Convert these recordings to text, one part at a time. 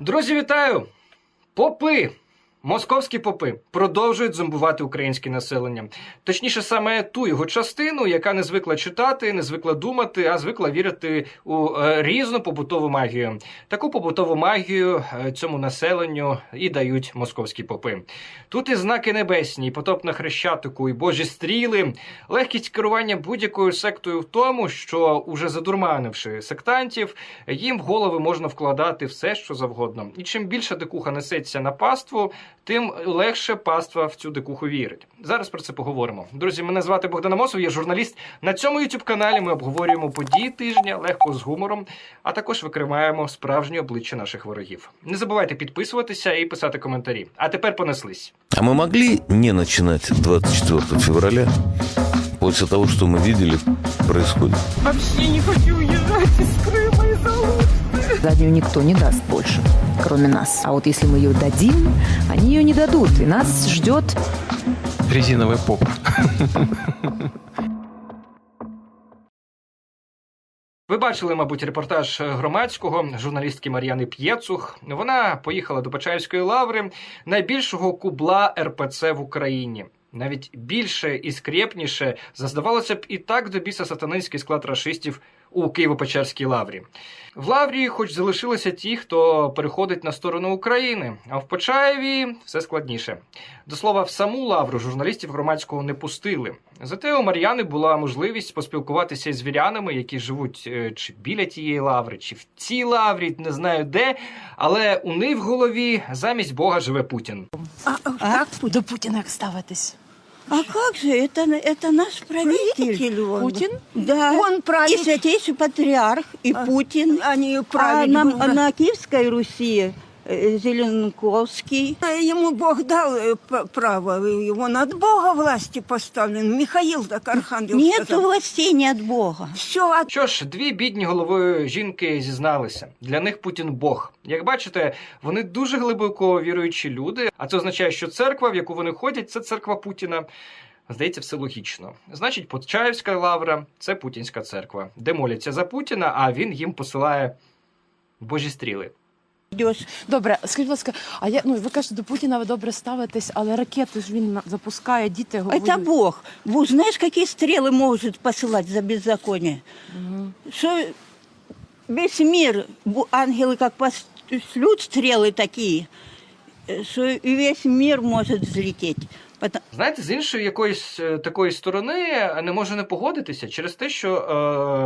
Друзі, вітаю! Попи! Московські попи продовжують зомбувати українське населення. Точніше, саме ту його частину, яка не звикла читати, не звикла думати, а звикла вірити у е, різну побутову магію. Таку побутову магію е, цьому населенню і дають московські попи. Тут і знаки небесні, і потоп на хрещатику, і божі стріли, легкість керування будь-якою сектою в тому, що, уже задурманивши сектантів, їм в голови можна вкладати все, що завгодно. І чим більше дикуха несеться на паству, тим легше паства в цю дикуху вірить. Зараз про це поговоримо. Друзі, мене звати Богдан Амосов, я журналіст. На цьому youtube каналі ми обговорюємо події тижня легко з гумором, а також викриваємо справжні обличчя наших ворогів. Не забувайте підписуватися і писати коментарі. А тепер понеслись. А мы могли не начинать 24 февраля после того, что мы видели происходит? Вообще не хочу уезжать из Крыма из-за Алушты. Заднюю никто не даст больше, кроме нас. А вот если мы ее дадим, они ее не дадут. И нас ждет резиновый поп. Ви бачили, мабуть, репортаж громадського журналістки Мар'яни П'єцух. Вона поїхала до Почаївської лаври, найбільшого кубла РПЦ в Україні. Навіть більше і скрєпніше заздавалося б і так до біса сатанинський склад рашистів у Києво-Печерській лаврі. В лаврі, хоч залишилися ті, хто переходить на сторону України, а в Почаєві все складніше. До слова, в саму лавру журналістів громадського не пустили. Зате у Мар'яни була можливість поспілкуватися з вірянами, які живуть е, чи біля тієї лаври, чи в цій лаврі, не знаю де. Але у них в голові замість Бога живе Путін. Как до Путина ставитесь? А как же, это, это наш правитель. он. Путин? Да. Он и правитель. святейший патриарх, и А, Путин. Они А правили. на, бы, на Киевской Руси э, Зеленковский. Ему Бог дал э, п- право, его над Бога власти поставлен. Михаил так архангел Нет властей не от Бога. Все Що ж, дві бідні головою жінки зізналися. Для них Путін Бог. Як бачите, вони дуже глибоко віруючі люди, а це означає, що церква, в яку вони ходять, це церква Путіна. Здається, все логічно. Значить, Почаївська лавра це путінська церква, де моляться за Путіна, а він їм посилає божі стріли. Идешь. Добре, скажіть, будь ласка, а я ну ви кажете, до Путіна ви добре ставитесь, але ракети ж він на- запускає, діти говорять. Это Бог. Бог, знаешь, какие стрелы может посылать за беззаконие? Что весь мир, бу- ангелы как пошлют стрелы такие, э, что и весь мир может взлететь. Знаєте, з іншої якоїсь е, такої сторони не можу не погодитися через те, що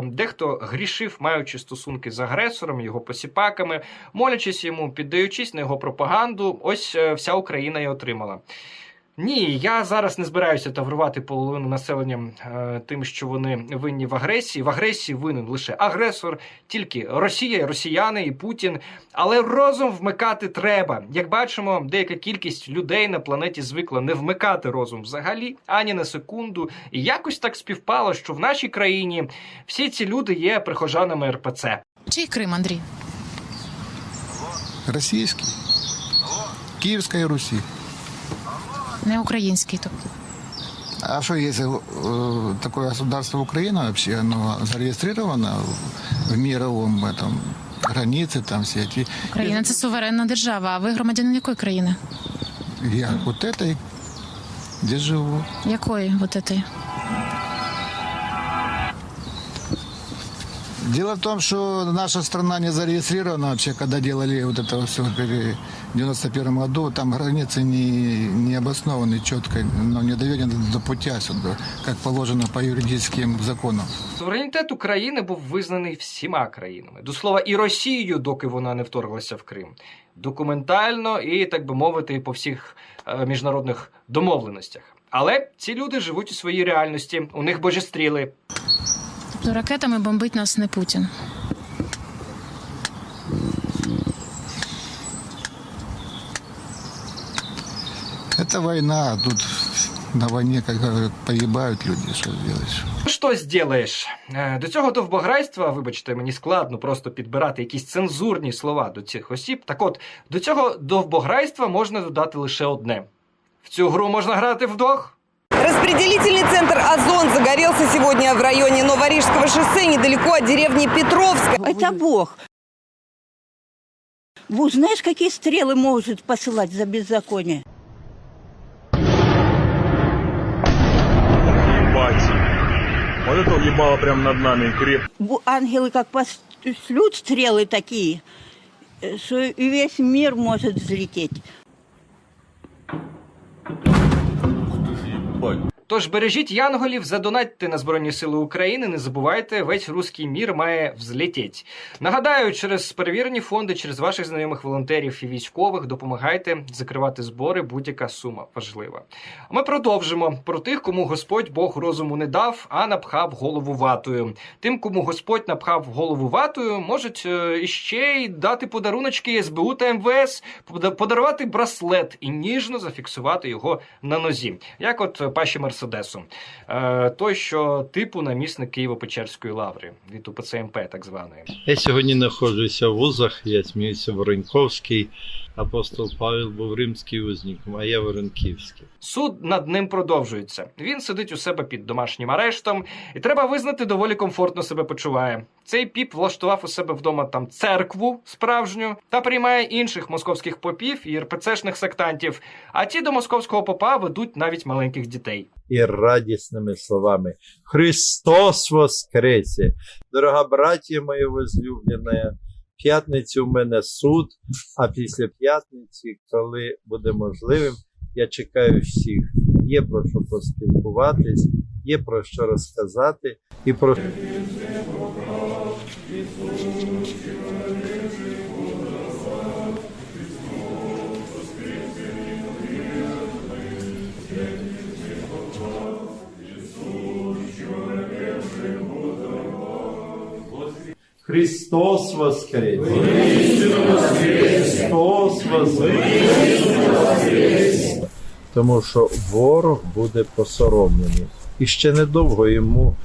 е, дехто грішив, маючи стосунки з агресором, його посіпаками, молячись йому, піддаючись на його пропаганду, ось е, вся Україна і отримала. Ні, я зараз не збираюся таврувати половину населення е, тим, що вони винні в агресії. В агресії винен лише агресор, тільки Росія, росіяни і Путін. Але розум вмикати треба. Як бачимо, деяка кількість людей на планеті звикла не вмикати розум взагалі ані на секунду. І якось так співпало, що в нашій країні всі ці люди є прихожанами РПЦ. Чий Крим, Андрій? Российский. Киевская Руси Не український, тобто. А что, если э, такое государство Украина вообще, оно зарегистрировано в мировом этом границы там все эти. Україна це суверенна держава. А ви громадянин якої країни? Я вот этой, где живу. Якої вот этой? Дело в том, что наша страна не зарегистрирована вообще, когда делали вот это все в 91 году, там границы не, не обоснованы четко, но не доведены до путя сюда, как положено по юридическим законам. Суверенітет України був визнаний всіма країнами. До слова, і Росією, доки вона не вторглася в Крим. Документально і, так би мовити, по всіх е, міжнародних домовленостях. Але ці люди живуть у своїй реальності, у них божестріли. Тобто ракетами бомбить нас не Путін. Это война, а тут на войне, как говорят, погибают люди, что сделаешь. Ну, Що зробиш? До цього довбограйства, вибачте, мені складно просто підбирати якісь цензурні слова до цих осіб. Так от, до цього довбограйства можна додати лише одне: в цю гру можна грати вдвох. Распределительный центр «Озон» загорелся сегодня в районе Новорижского шоссе, недалеко от деревни Петровска. Это Бог. Вы знаешь, какие стрелы может посылать за беззаконие? Ебать. Вот это ебало прям над нами креп. Ангелы как пошлют стрелы такие, э, что и весь мир может взлететь. роботі. Тож бережіть янголів, задонатьте на Збройні Сили України. Не забувайте, весь руський мір має взлетіть. Нагадаю, через перевірені фонди, через ваших знайомих волонтерів і військових допомагайте закривати збори. Будь-яка сума важлива. Ми продовжимо про тих, кому Господь Бог розуму не дав, а напхав голову ватою. Тим, кому Господь напхав голову ватою, можуть е, іще й дати подаруночки СБУ та МВС, подарувати браслет і ніжно зафіксувати його на нозі, як от паші Мерседесу. Е, той, що типу намісник Києво-Печерської лаври від УПЦ МП, так званої. Я сьогодні знаходжуся в вузах, я сміюся Вороньковський, апостол Павел був римський узником, а я Воронківський. Суд над ним продовжується. Він сидить у себе під домашнім арештом, і треба визнати, доволі комфортно себе почуває. Цей піп влаштував у себе вдома там церкву справжню та приймає інших московських попів і РПЦшних сектантів. А ті до московського попа ведуть навіть маленьких дітей. І радісними словами Христос воскресе! Дорога братія моя возлюблена, п'ятницю в мене суд, а після п'ятниці, коли буде можливим, я чекаю всіх. Є про що поспілкуватись, є про що розказати і про Христос воскрес! Христос воскрес! Тому що ворог буде посоромлений. І ще недовго йому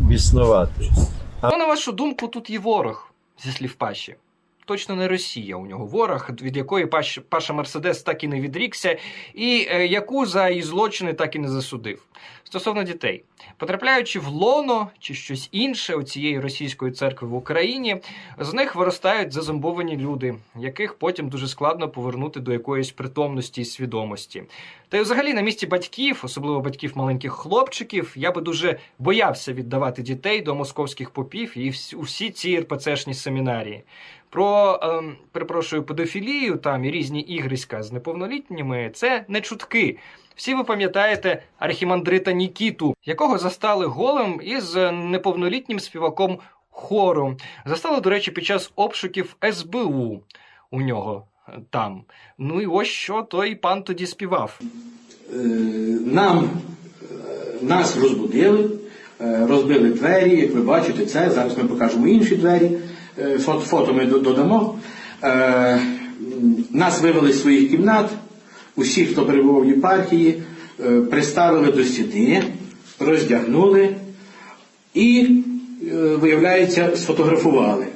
біснувати. Ну, на вашу думку, тут є ворог зі слів Паші. Точно не Росія у нього ворог, від якої Паша Мерседес так і не відрікся, і е, яку за її злочини так і не засудив. Стосовно дітей, потрапляючи в лоно чи щось інше у цієї російської церкви в Україні, з них виростають зазомбовані люди, яких потім дуже складно повернути до якоїсь притомності і свідомості. Та й взагалі на місці батьків, особливо батьків маленьких хлопчиків, я би дуже боявся віддавати дітей до московських попів і у всі ці РПЦшні семінарії. Про ем, перепрошую педофілію там і різні ігриська з неповнолітніми це не чутки. Всі ви пам'ятаєте архімандрита Нікіту, якого застали голим із неповнолітнім співаком хору. Застали, до речі, під час обшуків СБУ у нього е, там. Ну і ось що той пан тоді співав. Е, нам е, нас розбудили, розбили двері, як ви бачите, це зараз ми покажемо інші двері. Е, Фото, ми додамо. Е, Нас вивели з своїх кімнат, усіх, хто перебував в єпархії, е, приставили до стіни, роздягнули і, виявляється, сфотографували.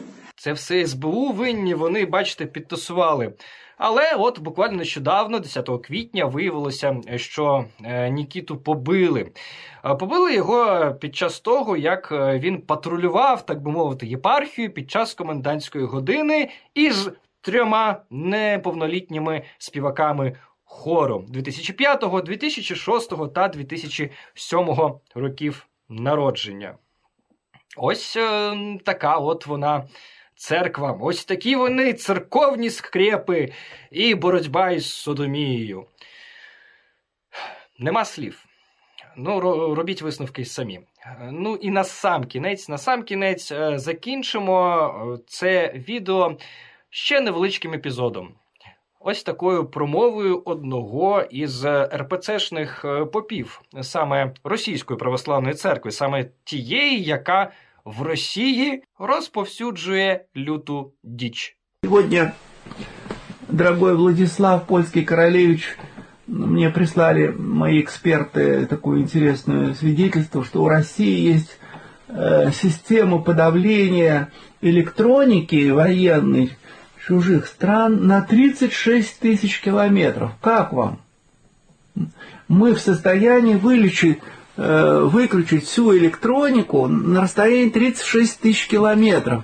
Це все СБУ винні, вони, бачите, підтасували. Але от буквально нещодавно, 10 квітня, виявилося, що е, Нікіту побили. Е, Побили його під час того, як е, він патрулював, так би мовити, єпархію під час комендантської години із трьома неповнолітніми співаками хору 2005, 2006 та 2007 років народження. Ось така от вона церква. Ось такі вони церковні скрепи і боротьба із Содомією. Нема слів. Ну, робіть висновки самі. Ну і на сам кінець, на сам кінець е, закінчимо е, це відео ще невеличким епізодом. Ось такою промовою одного із е, РПЦшних попів, саме Російської православної церкви, саме тієї, яка в Росії розповсюджує люту діч. Сегодня, дорогой Владислав Польский Королевич, мне прислали мои эксперты такое интересное свидетельство, что у России есть э, система подавления электроники военной чужих стран на 36 тысяч километров. Как вам? Мы в состоянии вылечить, э, выключить всю электронику на расстоянии 36 тысяч километров.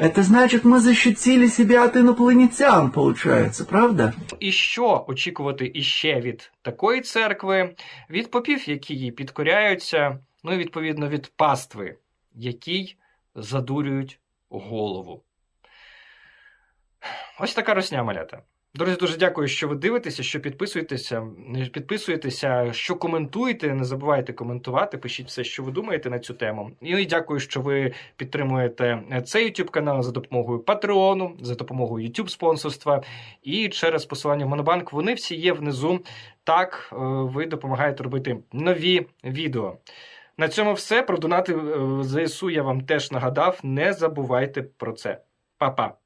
Это значит, мы защитили себя от инопланетян, получается, правда? І що очікувати іще від такої церкви, від попів, які їй підкоряються, ну і відповідно від пастви, якій задурюють голову. Ось така росня малята. Друзі, дуже дякую, що ви дивитеся, що підписуєтеся, підписуєтеся, що коментуєте. Не забувайте коментувати, пишіть все, що ви думаєте на цю тему. І дякую, що ви підтримуєте цей YouTube канал за допомогою Патреону, за допомогою YouTube спонсорства і через посилання в Монобанк. Вони всі є внизу. Так е, ви допомагаєте робити нові відео. На цьому все. Про донати е, ЗСУ я вам теж нагадав. Не забувайте про це. Па-па.